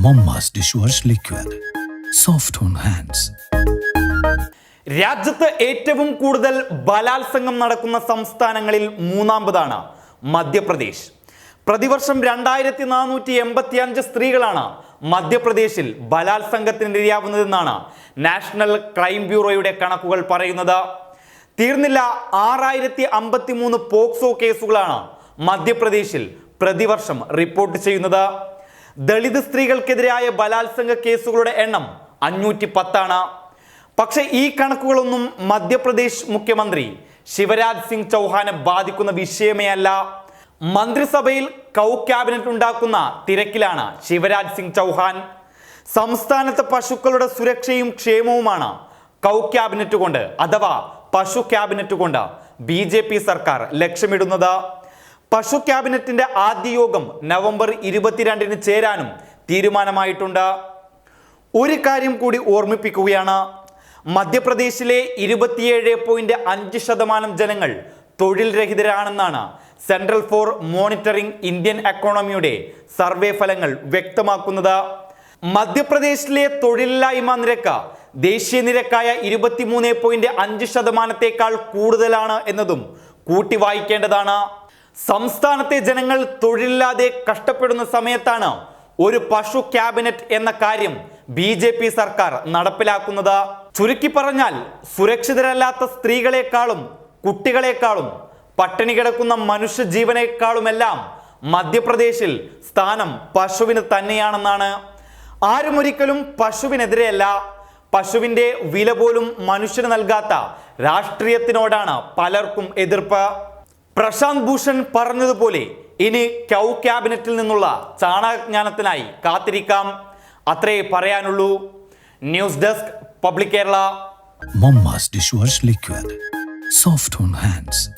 Momma's wash liquid soft on hands രാജ്യത്ത് ഏറ്റവും കൂടുതൽ ബലാത്സംഗം നടക്കുന്ന സംസ്ഥാനങ്ങളിൽ മൂന്നാമതാണ് മധ്യപ്രദേശ്. പ്രതിവർഷം രണ്ടായിരത്തി നാനൂറ്റി എൺപത്തി അഞ്ച് സ്ത്രീകളാണ് മധ്യപ്രദേശിൽ ബലാത്സംഗത്തിനിരയാവുന്നതെന്നാണ് നാഷണൽ ക്രൈം ബ്യൂറോയുടെ കണക്കുകൾ പറയുന്നത്. തീർന്നില്ല ആറായിരത്തി അമ്പത്തി മൂന്ന് പോക്സോ കേസുകളാണ് മധ്യപ്രദേശിൽ പ്രതിവർഷം റിപ്പോർട്ട് ചെയ്യുന്നത്. ദളിത് സ്ത്രീകൾക്കെതിരായ ബലാത്സംഗ കേസുകളുടെ എണ്ണം അഞ്ഞൂറ്റി പത്താണ് പക്ഷേ ഈ കണക്കുകളൊന്നും മധ്യപ്രദേശ് മുഖ്യമന്ത്രി ശിവരാജ് സിംഗ് ചൗഹാനെ ബാധിക്കുന്ന വിഷയമേ അല്ല. മന്ത്രിസഭയിൽ കൗ ക്യാബിനറ്റ് ഉണ്ടാക്കുന്ന തിരക്കിലാണ് ശിവരാജ് സിംഗ് ചൗഹാൻ. സംസ്ഥാനത്തെ പശുക്കളുടെ സുരക്ഷയും ക്ഷേമവുമാണ് കൗ ക്യാബിനറ്റ് കൊണ്ട് അഥവാ പശു ക്യാബിനറ്റ് കൊണ്ട് ബി സർക്കാർ ലക്ഷ്യമിടുന്നത്. പശു ക്യാബിനറ്റിന്റെ ആദ്യ യോഗം നവംബർ ഇരുപത്തിരണ്ടിന് ചേരാനും തീരുമാനമായിട്ടുണ്ട്. ഒരു കാര്യം കൂടി ഓർമ്മിപ്പിക്കുകയാണ്. മധ്യപ്രദേശിലെ ഇരുപത്തിയേഴ് പോയിന്റ് അഞ്ച് ശതമാനം ജനങ്ങൾ തൊഴിൽ രഹിതരാണെന്നാണ് സെൻട്രൽ ഫോർ മോണിറ്ററിംഗ് ഇന്ത്യൻ എക്കോണമിയുടെ സർവേ ഫലങ്ങൾ വ്യക്തമാക്കുന്നത്. മധ്യപ്രദേശിലെ തൊഴിലില്ലായ്മ നിരക്ക് ദേശീയ നിരക്കായ ഇരുപത്തിമൂന്ന് പോയിന്റ് അഞ്ച് ശതമാനത്തേക്കാൾ കൂടുതലാണ് എന്നതും കൂട്ടി വായിക്കേണ്ടതാണ് സംസ്ഥാനത്തെ ജനങ്ങൾ തൊഴിലില്ലാതെ കഷ്ടപ്പെടുന്ന സമയത്താണ് ഒരു പശു ക്യാബിനറ്റ് എന്ന കാര്യം ബി ജെ പി സർക്കാർ നടപ്പിലാക്കുന്നത്. ചുരുക്കി പറഞ്ഞാൽ സുരക്ഷിതരല്ലാത്ത സ്ത്രീകളെക്കാളും കുട്ടികളെക്കാളും പട്ടിണി കിടക്കുന്ന മനുഷ്യജീവനേക്കാളുമെല്ലാം മധ്യപ്രദേശിൽ സ്ഥാനം പശുവിന് തന്നെയാണെന്നാണ്. ആരും ഒരിക്കലും പശുവിനെതിരെയല്ല. പശുവിന്റെ വില പോലും മനുഷ്യന് നൽകാത്ത രാഷ്ട്രീയത്തിനോടാണ് പലർക്കും എതിർപ്പ്. പ്രശാന്ത് ഭൂഷൺ പറഞ്ഞതുപോലെ ഇനി കൗ ക്യാബിനറ്റിൽ നിന്നുള്ള ചാണകജ്ഞാനത്തിനായി കാത്തിരിക്കാം. അത്രേ പറയാനുള്ളൂ. News desk public Kerala. Momma's dish wash liquid. Soft on hands.